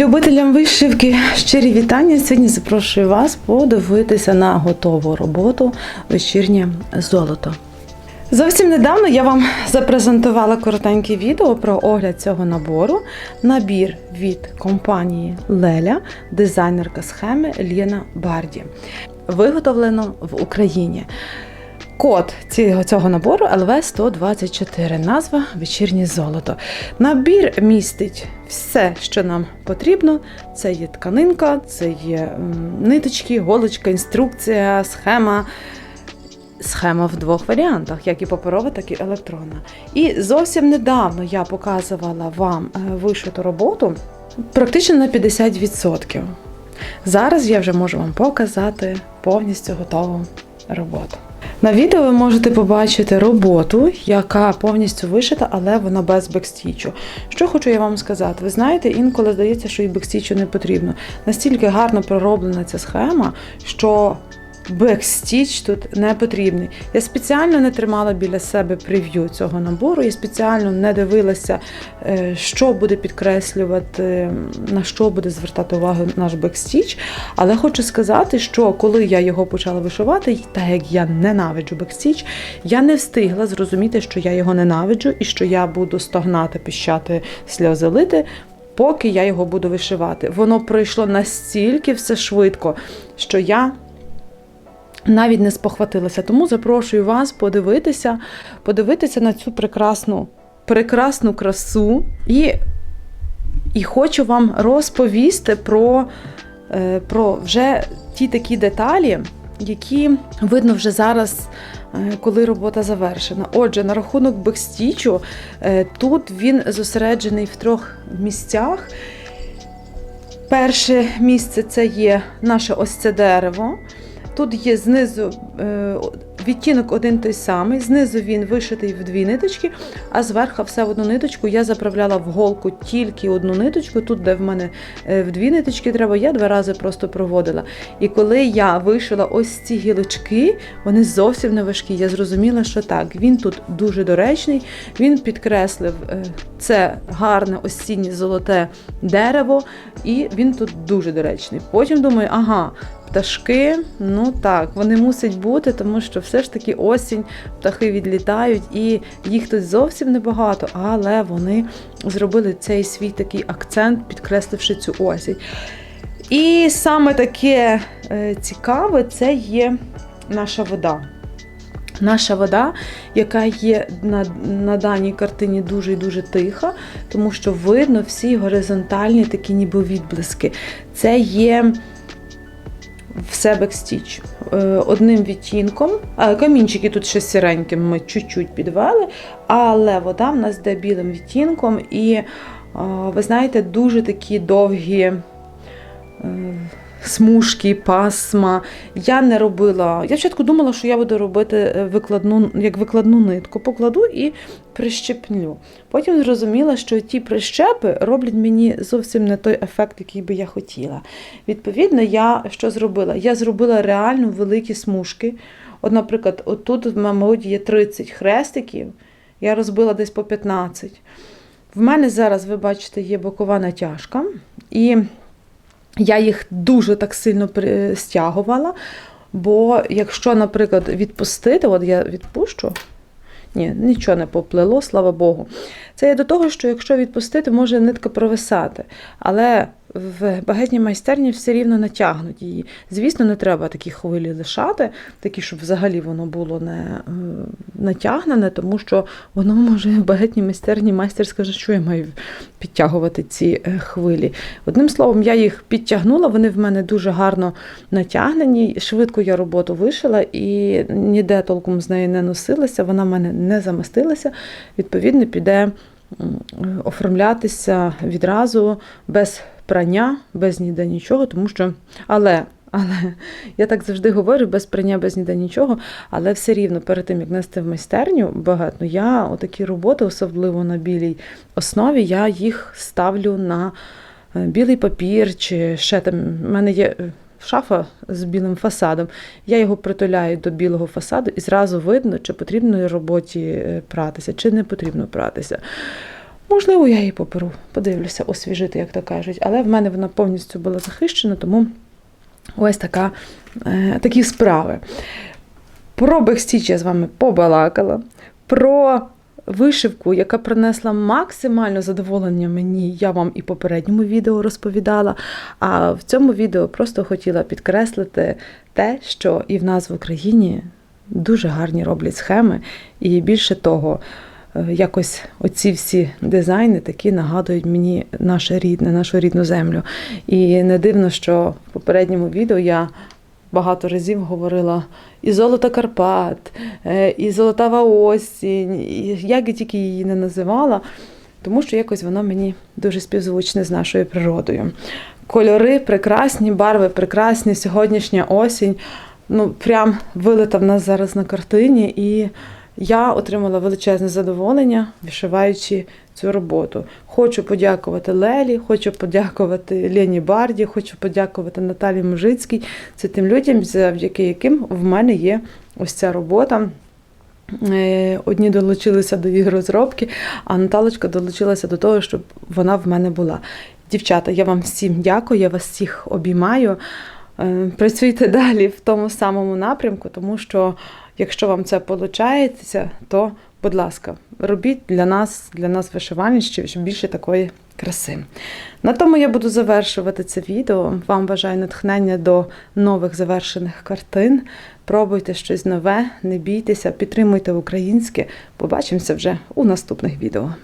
Любителям вишивки щирі вітання. Сьогодні запрошую вас подивитися на готову роботу вечірнє золото. Зовсім недавно я вам запрезентувала коротеньке відео про огляд цього набору. Набір від компанії Леля, дизайнерка схеми Лєна Барді. Виготовлено в Україні. Код цього, набору ЛВ-124, назва Вечірнє золото. Набір містить все, що нам потрібно. Це є тканинка, це є ниточки, голочка, інструкція, схема. Схема в двох варіантах, як і паперова, так і електронна. І зовсім недавно я показувала вам е, вишиту роботу практично на 50%. Зараз я вже можу вам показати повністю готову роботу. На відео ви можете побачити роботу, яка повністю вишита, але вона без бекстічу. Що хочу я вам сказати? Ви знаєте, інколи здається, що і бекстічу не потрібно. Настільки гарно пророблена ця схема, що бекстіч тут не потрібний. Я спеціально не тримала біля себе прев'ю цього набору, я спеціально не дивилася, е, що буде підкреслювати, на що буде звертати увагу наш бекстіч. Але хочу сказати, що коли я його почала вишивати, так як я ненавиджу бекстіч, я не встигла зрозуміти, що я його ненавиджу і що я буду стогнати, піщати, сльози лити. Поки я його буду вишивати. Воно пройшло настільки все швидко, що я навіть не спохватилася. Тому запрошую вас подивитися, подивитися на цю прекрасну, прекрасну красу. І, і хочу вам розповісти про, е, про вже ті такі деталі, які видно вже зараз. е, Коли робота завершена. Отже, на рахунок бекстічу, е, тут він зосереджений в трьох місцях. Перше місце це є наше ось це дерево. Тут є знизу е, відтінок один той самий, знизу він вишитий в дві ниточки, а зверху все в одну ниточку. Я заправляла в голку тільки одну ниточку. Тут, де в мене е, в дві ниточки треба, я два рази просто проводила. І коли я вишила ось ці гілочки, вони зовсім не важкі. Я зрозуміла, що так, він тут дуже доречний, він підкреслив е, це гарне осіннє золоте дерево, і він тут дуже доречний. Потім думаю, ага. Пташки, ну так, вони мусять бути, тому що все ж таки осінь, птахи відлітають, і їх тут зовсім небагато, але вони зробили цей свій такий акцент, підкресливши цю осінь. І саме таке е, цікаве це є наша вода. Наша вода, яка є на, на даній картині дуже і дуже тиха, тому що видно всі горизонтальні такі ніби відблиски. Це є все бекстіч. Е, Одним відтінком, камінчики тут ще сіреньким ми чуть-чуть підвели, але вода в нас йде білим відтінком, і е, ви знаєте, дуже такі довгі. Смужки, пасма. Я не робила. Я спочатку думала, що я буду робити е, викладну, як викладну нитку, покладу і прищепню. Потім зрозуміла, що ті прищепи роблять мені зовсім не той ефект, який би я хотіла. Відповідно, я що зробила? Я зробила реально великі смужки. От, наприклад, отут, мабуть, є 30 хрестиків, я розбила десь по 15. В мене зараз, ви бачите, є бокова натяжка. І я їх дуже так сильно стягувала. Бо якщо, наприклад, відпустити, от я відпущу, ні, нічого не поплило, слава Богу. Це я до того, що якщо відпустити, може нитка провисати. Але в багатній майстерні все рівно натягнуть її. Звісно, не треба такі хвилі лишати, такі, щоб взагалі воно було не натягнене, тому що воно може в багатній майстерні майстер скаже, що я маю підтягувати ці е, хвилі. Одним словом, я їх підтягнула, вони в мене дуже гарно натягнені. Швидко я роботу вишила і ніде толком з нею не носилася, вона в мене не замастилася. Відповідно, піде оформлятися відразу без прання, без ніде нічого, тому що. Але. Але я так завжди говорю, без прання, без ніде нічого. Але все рівно перед тим, як нести в майстерню багато, я отакі роботи, особливо на білій основі, я їх ставлю на е, білий папір, чи ще там. У мене є е, шафа з білим фасадом. Я його притуляю до білого фасаду, і зразу видно, чи потрібно роботі е, пратися, чи не потрібно пратися. Можливо, я її поперу, подивлюся, освіжити, як то кажуть. Але в мене вона повністю була захищена, тому ось така, е, такі справи. Про бекстіч я з вами побалакала. Про вишивку, яка принесла максимально задоволення мені, я вам і в попередньому відео розповідала. А в цьому відео просто хотіла підкреслити те, що і в нас в Україні дуже гарні роблять схеми, і більше того. Е, Якось оці всі дизайни такі нагадують мені наше рідне, нашу рідну землю. І не дивно, що в попередньому відео я багато разів говорила і золото Карпат, е, і золотава осінь, і як я тільки її не називала, тому що якось воно мені дуже співзвучне з нашою природою. Кольори прекрасні, барви прекрасні, сьогоднішня осінь. Ну, прям вилита в нас зараз на картині, і я отримала величезне задоволення, вишиваючи цю роботу. Хочу подякувати Лелі, хочу подякувати Лені Барді, хочу подякувати Наталі Мужицькій. Це тим людям, завдяки яким в мене є ось ця робота. Е, Одні долучилися до її розробки, а Наталочка долучилася до того, щоб вона в мене була. Дівчата, я вам всім дякую, я вас всіх обіймаю. Е, Працюйте далі в тому самому напрямку, тому що якщо вам це виходить, то, будь ласка, робіть для нас, для нас вишивальниців, ще більше такої краси. На тому я буду завершувати це відео. Вам бажаю натхнення до нових завершених картин. Пробуйте щось нове, не бійтеся, підтримуйте українське. Побачимося вже у наступних відео.